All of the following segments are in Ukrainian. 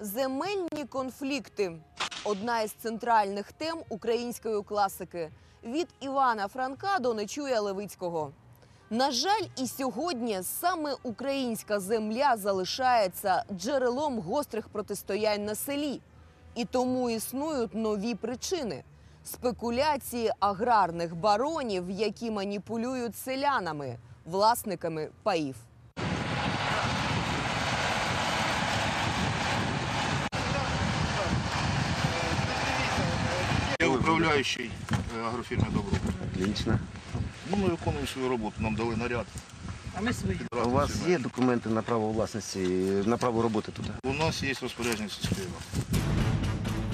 Земельні конфлікти одна із центральних тем української класики від Івана Франка до Нечуя Левицького. На жаль, і сьогодні саме українська земля залишається джерелом гострих протистоянь на селі, і тому існують нові причини спекуляції аграрних баронів, які маніпулюють селянами, власниками паїв. Я управляючий е, агрофірми «Добро». Отлично. Ну, ми виконуємо свою роботу, нам дали наряд. А ми свої. У вас є документи на право власності, на право роботи тут? У нас є розпорядження сільської ради.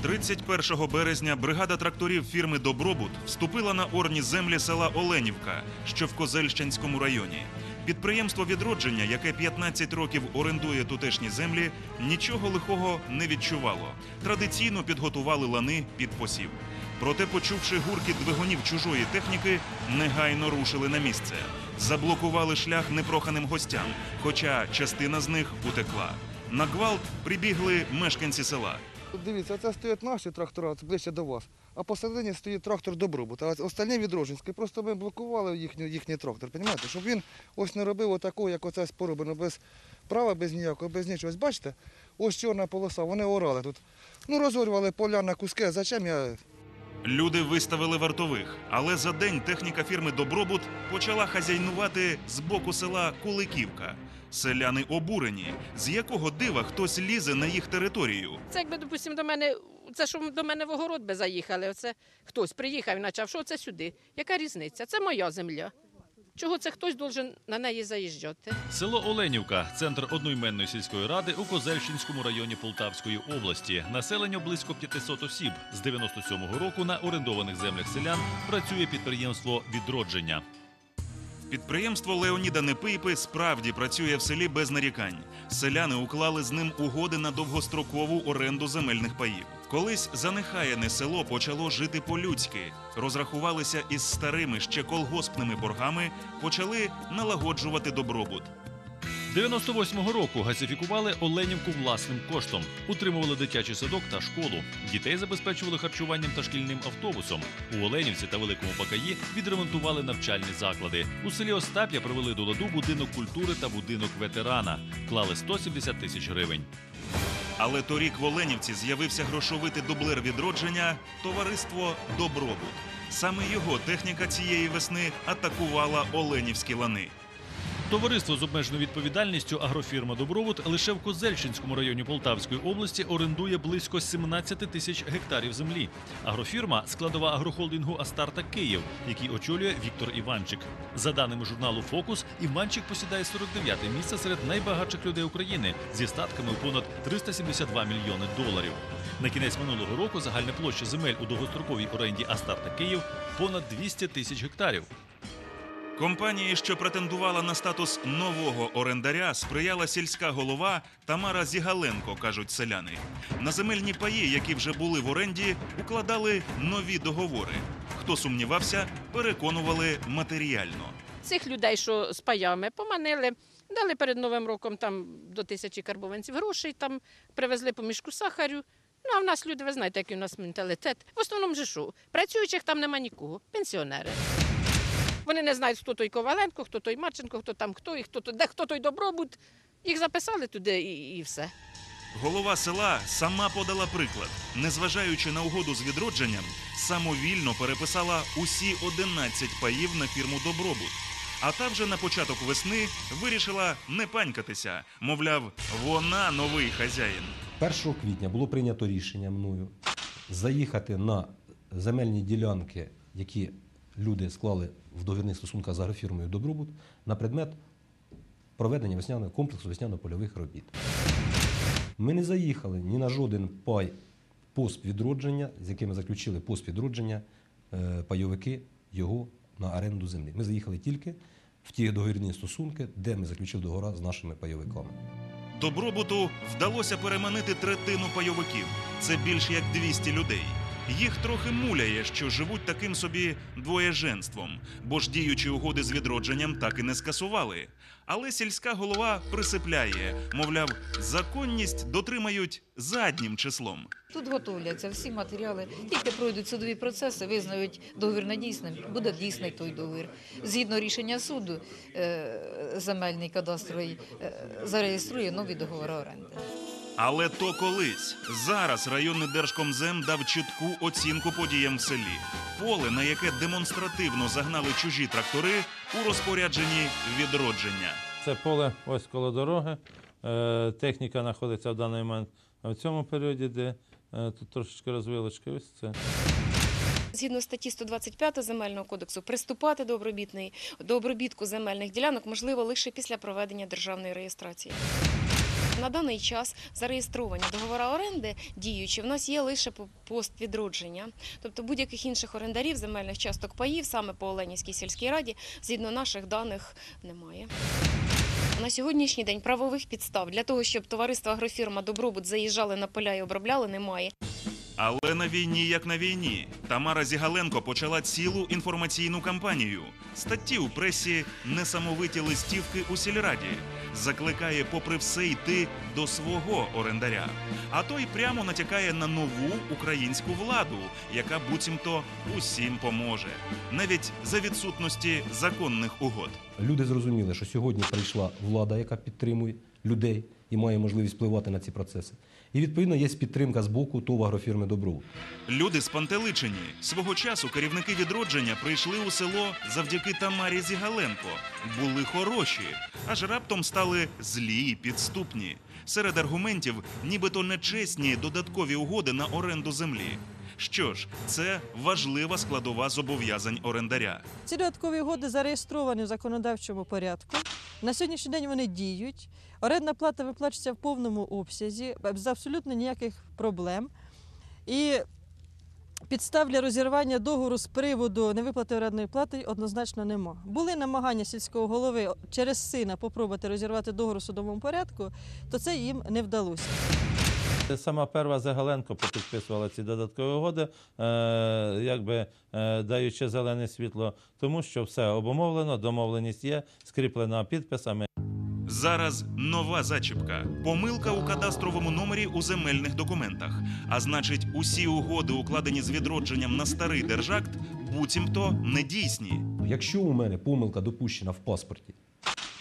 31 березня бригада тракторів фірми Добробут вступила на орні землі села Оленівка, що в Козельщинському районі. Підприємство відродження, яке 15 років орендує тутешні землі, нічого лихого не відчувало. Традиційно підготували лани під посів. Проте, почувши гуркіт двигунів чужої техніки, негайно рушили на місце. Заблокували шлях непроханим гостям, хоча частина з них утекла. На гвалт прибігли мешканці села. Дивіться, це стоять наші трактора, це ближче до вас. А посередині стоїть трактор Добробут. А остальні відродженські. Просто ми блокували їхній, їхній трактор, розумієте? Щоб він ось не робив отакого, як оце пороблено, без права, без ніякого, без нічого. Ось бачите, ось чорна полоса, вони орали тут. Ну, розорвали поля на куски, зачем я Люди виставили вартових, але за день техніка фірми Добробут почала хазяйнувати з боку села Куликівка. Селяни обурені, з якого дива хтось лізе на їх територію. Це якби, допустимо, до мене, це що до мене в огород би заїхали. Оце хтось приїхав і почав, що це сюди? Яка різниця? Це моя земля. Чого це хтось должен на неї заїжджати? Село Оленівка центр одноіменної сільської ради у Козельщинському районі Полтавської області. Населення близько 500 осіб. З 97-го року на орендованих землях селян працює підприємство відродження. Підприємство Леоніда Непийпи справді працює в селі без нарікань. Селяни уклали з ним угоди на довгострокову оренду земельних паїв. Колись занехаяне село почало жити по-людськи, розрахувалися із старими ще колгоспними боргами, почали налагоджувати добробут. 98-го року газифікували Оленівку власним коштом, утримували дитячий садок та школу. Дітей забезпечували харчуванням та шкільним автобусом. У Оленівці та Великому Бакаї відремонтували навчальні заклади. У селі Остап'я привели до ладу будинок культури та будинок ветерана. Клали 170 тисяч гривень. Але торік в Оленівці з'явився грошовитий дублер відродження товариство Добробут. Саме його техніка цієї весни атакувала Оленівські лани. Товариство з обмеженою відповідальністю агрофірма Добробут лише в Козельщинському районі Полтавської області орендує близько 17 тисяч гектарів землі. Агрофірма складова агрохолдингу Астарта Київ, який очолює Віктор Іванчик. За даними журналу Фокус, Іванчик посідає 49-те місце серед найбагатших людей України зі статками у понад 372 мільйони доларів. На кінець минулого року загальна площа земель у довгостроковій оренді Астарта Київ понад 200 тисяч гектарів. Компанії, що претендувала на статус нового орендаря, сприяла сільська голова Тамара Зігаленко, кажуть селяни. На земельні паї, які вже були в оренді, укладали нові договори. Хто сумнівався, переконували матеріально. Цих людей, що з паями, поманили, дали перед Новим роком там до тисячі карбованців грошей, там привезли по мішку сахарю. Ну, а в нас люди, ви знаєте, який у нас менталітет. В основному же що? Працюючих там нема нікого, пенсіонери. Вони не знають, хто той Коваленко, хто той Марченко, хто там хто і хто то- де хто той добробут. Їх записали туди і, і все. Голова села сама подала приклад. Незважаючи на угоду з відродженням, самовільно переписала усі 11 паїв на фірму Добробут. А та вже на початок весни вирішила не панькатися. Мовляв, вона новий хазяїн. 1 квітня було прийнято рішення мною заїхати на земельні ділянки, які люди склали в договірних стосунках з агрофірмою Добробут, на предмет проведення весняного комплексу весняно-польових робіт. Ми не заїхали ні на жоден пай пост відродження, з якими заключили пост відродження е, пайовики його на оренду землі. Ми заїхали тільки в ті договірні стосунки, де ми заключили договори з нашими пайовиками. Добробуту вдалося переманити третину пайовиків. Це більш як 200 людей. Їх трохи муляє, що живуть таким собі двоєженством, бо ж діючі угоди з відродженням так і не скасували. Але сільська голова присипляє, мовляв, законність дотримають заднім числом. Тут готовляться всі матеріали. Тільки пройдуть судові процеси, визнають договір недійсним, буде дійсний той договір. Згідно рішення суду, е, земельний кадастровий е, зареєструє нові договори оренди. Але то колись зараз районний держкомзем дав чітку оцінку подіям в селі. Поле, на яке демонстративно загнали чужі трактори, у розпорядженні відродження. Це поле ось коло дороги. Е, Техніка знаходиться в даний момент в цьому періоді, де е, тут трошечки розвилочки. Ось це. Згідно статті 125 земельного кодексу, приступати до обробітної до обробітку земельних ділянок можливо лише після проведення державної реєстрації. На даний час зареєстровані договори оренди діючі в нас є лише по пост відродження. Тобто будь-яких інших орендарів земельних часток паїв саме по Оленівській сільській раді згідно наших даних немає. На сьогоднішній день правових підстав для того, щоб товариство агрофірма Добробут заїжджали на поля і обробляли, немає. Але на війні, як на війні, Тамара Зігаленко почала цілу інформаційну кампанію. Статті у пресі, несамовиті листівки у сільраді. Закликає, попри все, йти до свого орендаря. А той прямо натякає на нову українську владу, яка буцімто усім поможе, навіть за відсутності законних угод. Люди зрозуміли, що сьогодні прийшла влада, яка підтримує людей і має можливість впливати на ці процеси. І відповідно є підтримка з боку ТОВ агрофірми Добробут. Люди спантеличені. Свого часу керівники відродження прийшли у село завдяки Тамарі Зігаленко. Були хороші, аж раптом стали злі і підступні. Серед аргументів, нібито нечесні додаткові угоди на оренду землі. Що ж, це важлива складова зобов'язань орендаря. Ці додаткові угоди зареєстровані в законодавчому порядку. На сьогоднішній день вони діють. Орендна плата виплачується в повному обсязі, без абсолютно ніяких проблем. І підстав для розірвання договору з приводу невиплати орендної плати однозначно нема. Були намагання сільського голови через сина попробувати розірвати договор у судовому порядку, то це їм не вдалося. Сама перва Загаленко підписувала ці додаткові угоди, е, якби е, даючи зелене світло, тому що все обумовлено, домовленість є, скріплена підписами. Зараз нова зачіпка. Помилка у кадастровому номері у земельних документах. А значить, усі угоди, укладені з відродженням на старий держакт, буцімто недійсні. Якщо у мене помилка допущена в паспорті,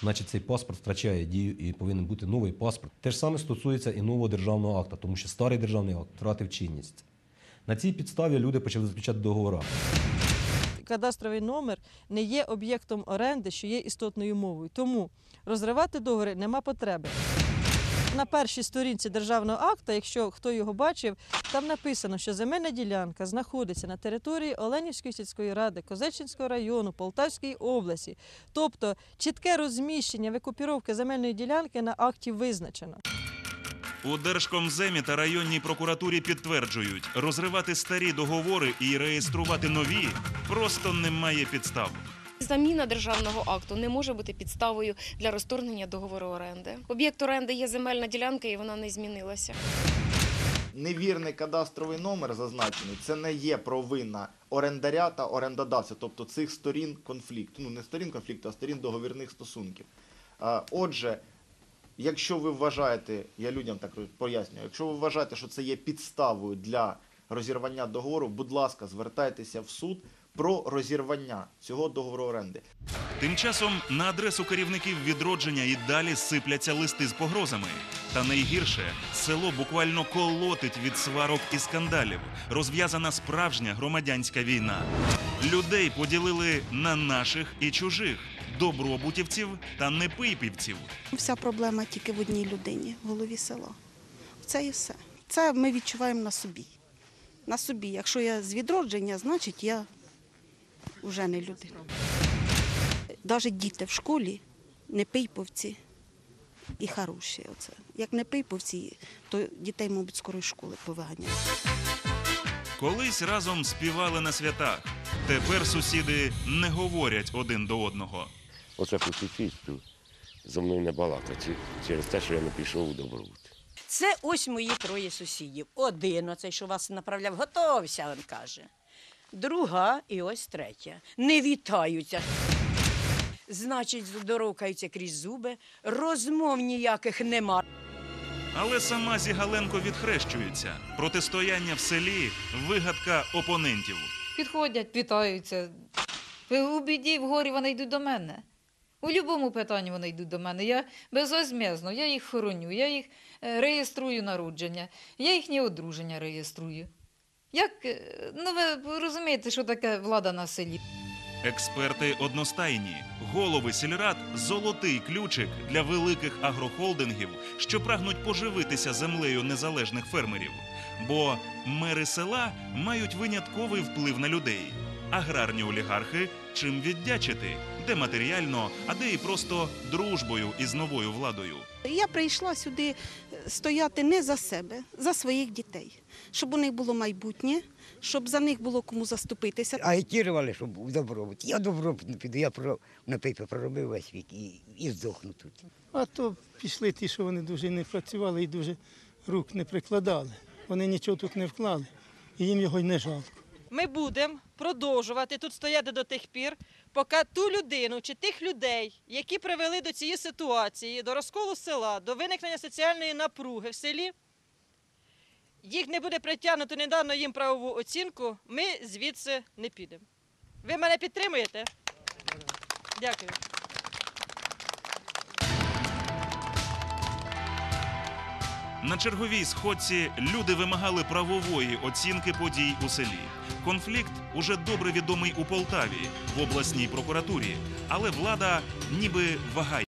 значить цей паспорт втрачає дію і повинен бути новий паспорт. Те ж саме стосується і нового державного акта, тому що старий державний акт втратив чинність. На цій підставі люди почали заключати договори. кадастровий номер не є об'єктом оренди, що є істотною мовою. Тому розривати договори нема потреби. На першій сторінці державного акта, якщо хто його бачив, там написано, що земельна ділянка знаходиться на території Оленівської сільської ради, Козельчинського району, Полтавської області. Тобто чітке розміщення викупіровки земельної ділянки на акті визначено. У Держкомземі та районній прокуратурі підтверджують, розривати старі договори і реєструвати нові просто немає підстав. Заміна державного акту не може бути підставою для розторгнення договору оренди. Об'єкт оренди є земельна ділянка, і вона не змінилася. Невірний кадастровий номер зазначений, це не є провина орендаря та орендодавця, тобто цих сторін конфлікту. Ну, не сторін конфлікту, а сторін договірних стосунків. Отже, якщо ви вважаєте, я людям так пояснюю, якщо ви вважаєте, що це є підставою для розірвання договору, будь ласка, звертайтеся в суд про розірвання цього договору оренди. Тим часом на адресу керівників відродження і далі сипляться листи з погрозами. Та найгірше село буквально колотить від сварок і скандалів. Розв'язана справжня громадянська війна. Людей поділили на наших і чужих, добробутівців та непийпівців. Вся проблема тільки в одній людині, в голові села. Це і все. Це ми відчуваємо на собі. На собі. Якщо я з відродження, значить я вже не людина. Навіть діти в школі не пийповці і хороші. Оце. Як не пийповці, то дітей, мабуть, скоро з школи повиганяють. Колись разом співали на святах. Тепер сусіди не говорять один до одного. Оце по сусідству зо мною не балакать через те, що я не пішов у добробут. Це ось мої троє сусідів. Один оцей, що вас направляв, готовся, він каже. Друга і ось третя. Не вітаються. Значить, здоровкаються крізь зуби, розмов ніяких нема. Але сама Зігаленко відхрещується. Протистояння в селі вигадка опонентів. Підходять, вітаються. У біді, в горі вони йдуть до мене. У будь-якому питанні вони йдуть до мене. Я безвозмездно, я їх хороню, я їх е, реєструю народження, я їхнє одруження реєструю. Як, е, ну ви розумієте, що таке влада на селі? Експерти одностайні. Голови сільрад золотий ключик для великих агрохолдингів, що прагнуть поживитися землею незалежних фермерів. Бо мери села мають винятковий вплив на людей. Аграрні олігархи чим віддячити, де матеріально, а де і просто дружбою із новою владою. Я прийшла сюди е, стояти не за себе, за своїх дітей, щоб у них було майбутнє, щоб за них було кому заступитися. Агітували, щоб в добробут. Я добробут не піду, я про, на пейпі проробив весь вік і, і здохну тут. А то пішли ті, що вони дуже не працювали і дуже рук не прикладали. Вони нічого тут не вклали, і їм його й не жалко. Ми будемо продовжувати тут стояти до тих пір, поки ту людину чи тих людей, які привели до цієї ситуації, до розколу села, до виникнення соціальної напруги в селі, їх не буде притягнуто, не дано їм правову оцінку, ми звідси не підемо. Ви мене підтримуєте? Дякую. На черговій сходці люди вимагали правової оцінки подій у селі. Конфлікт уже добре відомий у Полтаві в обласній прокуратурі, але влада ніби вагає.